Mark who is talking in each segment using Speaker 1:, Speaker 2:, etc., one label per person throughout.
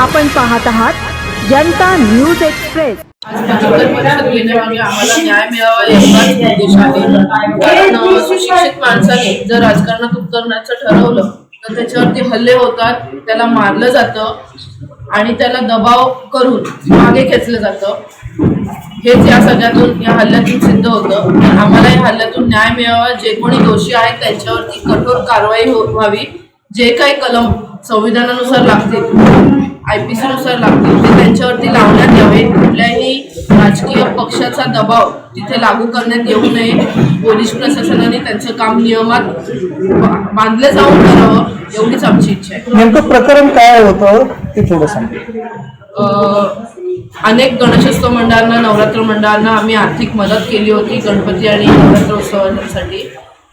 Speaker 1: आपण पाहत आहात जनता न्यूज एक्सप्रेस.
Speaker 2: आम्हाला न्याय मिळावा एवढाच उद्देश आहे सुशिक्षित माणसाने जर राजकारणात उतरण्याचं ठरवलं तर त्याच्यावरती हल्ले होतात त्याला मारलं जातं आणि त्याला दबाव करून मागे खेचलं जातं. हेच या सगळ्यातून या हल्ल्यातून सिद्ध होतं. आम्हाला या हल्ल्यातून न्याय मिळावा जे कोणी दोषी आहेत त्यांच्यावरती कठोर कारवाई हो- व्हावी. जे काही कलम संविधानानुसार लागतील आय पी सी नुसार लागतील. ते त्यांच्यावरती लावण्यात यावे. कुठल्याही राजकीय पक्षाचा दबाव तिथे लागू करण्यात येऊ नये. पोलीस प्रशासनाने त्यांचं काम नियमात बांधलं जाऊन करावं एवढीच आमची इच्छा आहे.
Speaker 3: नेमकं प्रकरण काय होतं ते थोडं सांगा.
Speaker 2: अनेक गणेशोत्सव मंडळांना नवरात्र मंडळांना आम्ही आर्थिक मदत केली होती गणपती आणि नवरात्र उत्सवासाठी.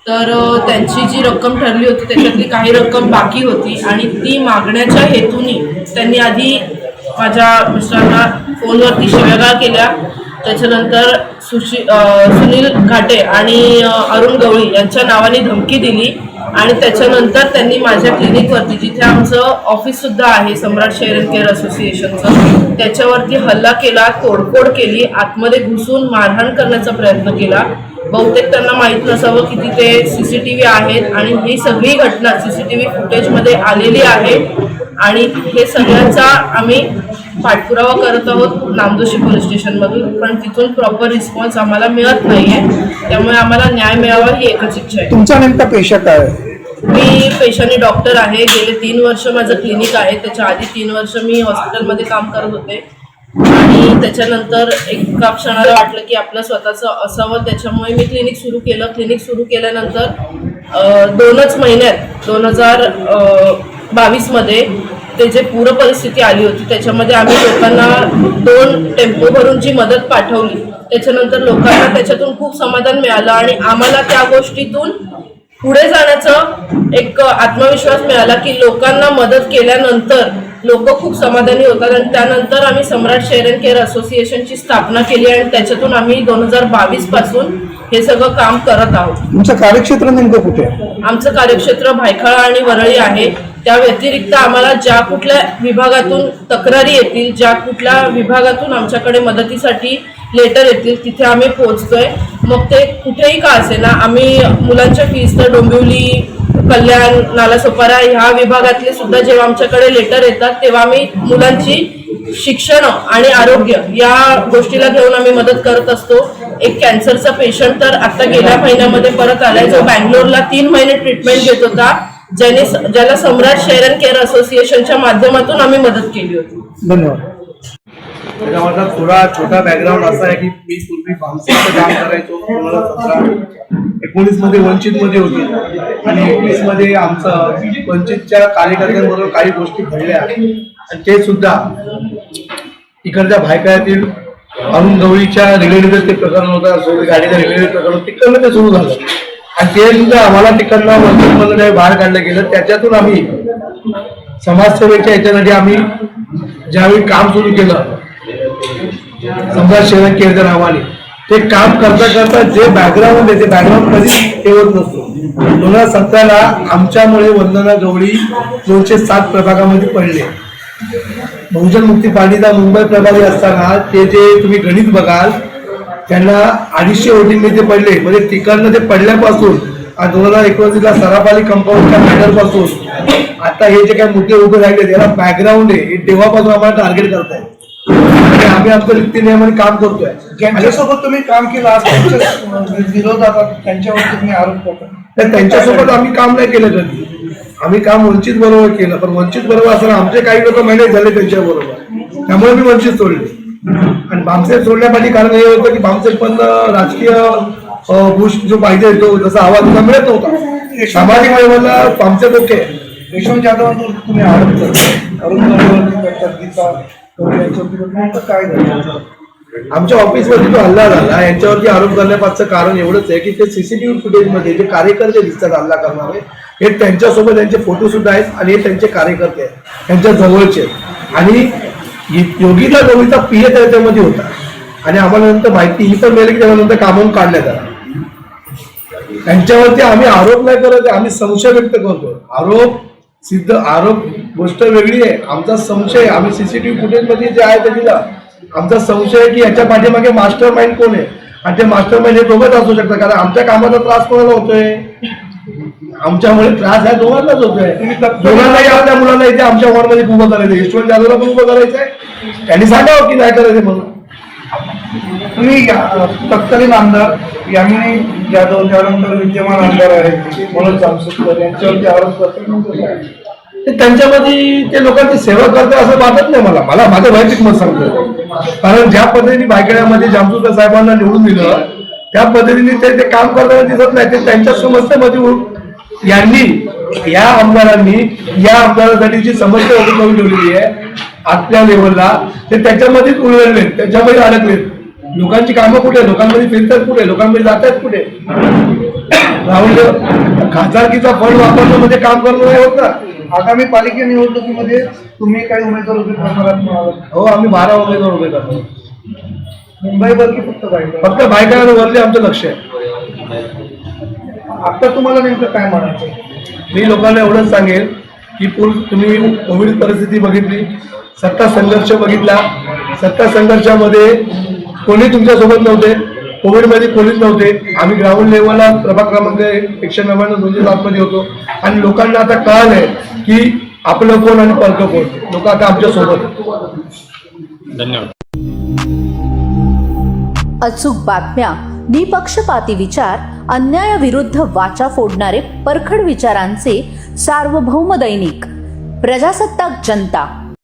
Speaker 2: तर त्यांची जी रक्कम ठरली होती त्याच्यातली काही रक्कम बाकी होती आणि ती मागण्याच्या हेतूने त्यांनी आधी माझ्या मिस्टरांना फोनवरती शिव्यागाळ केल्या. त्याच्यानंतर सुशी सुनील घाटे आणि अरुण गवळी यांच्या नावाने धमकी दिली आणि त्याच्यानंतर त्यांनी माझ्या क्लिनिकवरती जिथे आमचं ऑफिससुद्धा आहे सम्राट शेअर अँड केअर असोसिएशनचं त्याच्यावरती हल्ला केला तोडफोड केली आतमध्ये घुसून मारहाण करण्याचा प्रयत्न केला. बहुतेक त्यांना माहीत नसावं की तिथे सी सी टी व्ही आहेत आणि ही सगळी घटना सी सी टी व्ही फुटेजमध्ये आलेली आहे. आणि हे सगळ्यांचा आम्ही पाठपुरावा करत आहोत नामदोशी पोलीस स्टेशनमधून पण तिथून प्रॉपर रिस्पॉन्स आम्हाला मिळत नाहीये. त्यामुळे आम्हाला न्याय मिळावा ही एकच इच्छा आहे.
Speaker 3: तुमचा नेमका पेशा काय आहे?
Speaker 2: मी पेशाने डॉक्टर आहे. गेले तीन वर्ष माझं क्लिनिक आहे. त्याच्या आधी तीन वर्ष मी हॉस्पिटलमध्ये काम करत होते. आणि त्याच्यानंतर एका क्षणाला वाटलं की आपलं स्वतःचं असावं. त्याच्यामुळे मी क्लिनिक सुरू केलं. क्लिनिक सुरू केल्यानंतर दोनच महिन्यात दोन हजार बावीसमध्ये ते जे पूर परिस्थिती आली होती त्याच्यामध्ये आम्ही लोकांना दोन टेम्पो भरून जी मदत पाठवली त्याच्यानंतर लोकांना त्याच्यातून खूप समाधान मिळालं आणि आम्हाला त्या गोष्टीतून पुढे जाण्याचं एक आत्मविश्वास मिळाला की लोकांना मदत केल्यानंतर लोक खूप समाधानी होतात आणि त्यानंतर आम्ही सम्राट शेअर अँड केअर असोसिएशनची स्थापना केली आणि त्याच्यातून आम्ही दोन हजार बावीसपासून हे सगळं काम करत आहोत.
Speaker 3: तुमचं कार्यक्षेत्र नेमकं कुठे आहे?
Speaker 2: आमचं कार्यक्षेत्र भायखळा आणि वरळी आहे. त्या व्यतिरिक्त आम्हाला ज्या कुठल्या विभागातून तक्रारी येतील ज्या कुठल्या विभागातून आमच्याकडे मदतीसाठी लेटर येतील तिथे आम्ही पोहोचतोय. मग ते कुठेही का असेना आम्ही मुलांच्या फीस तर डोंबिवली कल्याण नालासोपारा ह्या विभागातले सुद्धा जेव्हा आमच्याकडे लेटर येतात तेव्हा आम्ही मुलांची शिक्षण आणि आरोग्य या गोष्टीला घेऊन आम्ही मदत करत असतो. एक कॅन्सरचा पेशंट तर आता गेल्या महिन्यामध्ये परत आलाय. जो बँगलोरला तीन महिने ट्रीटमेंट घेत होता. ज्याने ज्याला सम्राट शेअर अँड केअर असोसिएशनच्या माध्यमातून आम्ही मदत केली होती.
Speaker 3: धन्यवाद.
Speaker 4: त्याच्या माझा थोडा छोटा बॅकग्राऊंड असा आहे की मी पूर्वी भामसेचं काम करायचो दोन हजार सतरा एकोणीसमध्ये वंचित मध्ये होती. आणि एकवीसमध्ये आमचं वंचितच्या कार्यकर्त्यांबरोबर काही गोष्टी घडल्या. आणि ते सुद्धा इकडच्या भायकाळ्यातील अरुण गवळीच्या रिलेटेड ते प्रकरण होतं सोबत गाडीचं रिलेटेड प्रकरण होतं. तिकडनं ते सुरू झालं. आणि ते सुद्धा आम्हाला तिकडनं वंचितमधून काही बाहेर काढलं गेलं. त्याच्यातून आम्ही समाजसेवेच्या याच्यासाठी आम्ही ज्यावेळी काम सुरू केलं समजा शहर केळकर नावाने ते काम करता करता जे बॅकग्राऊंड आहे ते बॅकग्राऊंड कधीच ठेवत नसतो दोन हजार सतराला आमच्यामुळे वंदना गवळी दोनशे सात प्रभागामध्ये पडले. बहुजन मुक्ती पार्टीचा मुंबई प्रभारी असताना ते जे तुम्ही गणित बघाल त्यांना अडीचशे ओटींनी ते पडले. म्हणजे तिकडनं ते पडल्यापासून आणि दोन हजार एकोणीसला सराफाली कंपाऊंडच्या मॅटरपासून आता हे जे काही मुद्दे उभे राहिले त्याला बॅकग्राऊंड आहे हे तेव्हापासून आम्हाला टार्गेट करतायत. आम्ही आमच्या रीती नियमाने काम करतोय.
Speaker 3: ज्यांच्यासोबत तुम्ही काम केलं आज त्यांच्या विरोधात त्यांच्यावर तुम्ही आरोप करता.
Speaker 4: त्यांच्यासोबत आम्ही काम नाही केलं कधी. आम्ही काम वंचित बरोबर केलं पण वंचित बरोबर असताना आमचे काही लोक मॅनेज झाले त्यांच्या बरोबर त्यामुळे मी वंचित सोडले. आणि भामसेट सोडण्यापाठी कारण हे होतं की भामसेट पण राजकीय बुश जो पाहिजे तो जसा आवाज तुला मिळत नव्हता. सामाजिक लेवलला भामसेट ओके.
Speaker 3: यशवंत जाधवांवर तुम्ही आरोप करता. अरुण करतात गीता यांच्यावरती काय झालं
Speaker 4: आमच्या ऑफिसवरती जो हल्ला झाला यांच्यावरती आरोप करण्यापासून कारण एवढंच आहे की ते सीसीटीव्ही फुटेजमध्ये जे कार्यकर्ते दिसतात हल्ला करणारे हे त्यांच्यासोबत त्यांचे फोटो सुद्धा आहेत आणि हे त्यांचे कार्यकर्ते आहेत त्यांच्या जवळचे आहेत. आणि य- योगिता गवळीचा पीए त्याच्यामध्ये होता. आणि आम्हाला नंतर माहिती ही पण मिळाली की त्यानंतर कामावून काढण्यात आला त्यांच्यावरती आम्ही आरोप नाही करत आम्ही संशय व्यक्त करतो आरोप सिद्ध आरोप गोष्ट वेगळी आहे. आमचा संशय आम्ही सीसीटीव्ही फुटेजमध्ये जे आहे ते दिला. आमचा संशय आहे की याच्या पाठीमागे मास्टर माइंड कोण आहे? आणि ते मास्टर माइंड हे दोघंच असू शकतात कारण आमच्या कामाचा त्रास कोणाला होतोय? आमच्यामुळे त्रास ह्या दोघांनाच होतोय. दोघांनाही आपल्या मुलांना इथे आमच्या वॉर्डमध्ये उभं करायचं यशवंत जाधवला पण उभं करायचंय त्यांनी सांगावं की नाही करायचं म्हणून.
Speaker 3: तुम्ही या- तत्कालीन आमदार यांनी जाधव त्यानंतर विद्यमान आमदार आहेत मनोज जामसुकर यांच्यावरती आरोप करतो
Speaker 4: ते त्यांच्यामध्ये ते लोकांची सेवा करते असं वाटत नाही मला. मला माझं वैयक्तिक मत सांगतो. कारण ज्या पद्धतीने बायकड्यामध्ये जामसुद्धा साहेबांना निवडून दिलं त्या पद्धतीने ते ते काम करताना दिसत नाही. ते त्यांच्या समस्येमध्ये यांनी या आमदारांनी या आमदारासाठी जी समस्या उभी करून ठेवलेली आहे आतल्या लेवलला ते त्याच्यामध्येच उलगडले. त्याच्यामध्ये अडकले. लोकांची कामं कुठे? लोकांमध्ये फिरतात कुठे? लोकांमध्ये जातात कुठे? राहुल खासदारकीचा फंड वापरणं म्हणजे काम करणं नाही होत ना.
Speaker 3: आगामी पालिका निवडणुकीमध्ये तुम्ही काही उमेदवार उभे करणार आहात म्हणालात.
Speaker 4: हो आम्ही बारा उमेदवार उभे करतो.
Speaker 3: मुंबईवर की फक्त बाहेर
Speaker 4: फक्त बायकांवरती आमचं लक्ष आहे.
Speaker 3: आता तुम्हाला नेमकं काय म्हणायचं?
Speaker 4: मी लोकांना एवढंच सांगेल की पूर्व तुम्ही कोविड परिस्थिती बघितली सत्ता संघर्ष बघितला. सत्ता संघर्षामध्ये कोणी तुमच्यासोबत नव्हते कोविडमध्ये कोणीच नव्हते. आम्ही ग्राउंड लेवलला प्रभाग क्रमांक एकशे नव्याण्णव दोनशे सातमध्ये होतो. आणि लोकांना आता कळालंय की आपलं कोण आणि परकं कोण? लोक आता आमच्यासोबत.
Speaker 5: धन्यवाद.
Speaker 1: अचूक बातम्या निपक्षपाती विचार अन्यायाविरुद्ध वाचा फोडणारे परखड विचारांचे सार्वभौम दैनिक प्रजासत्ताक जनता.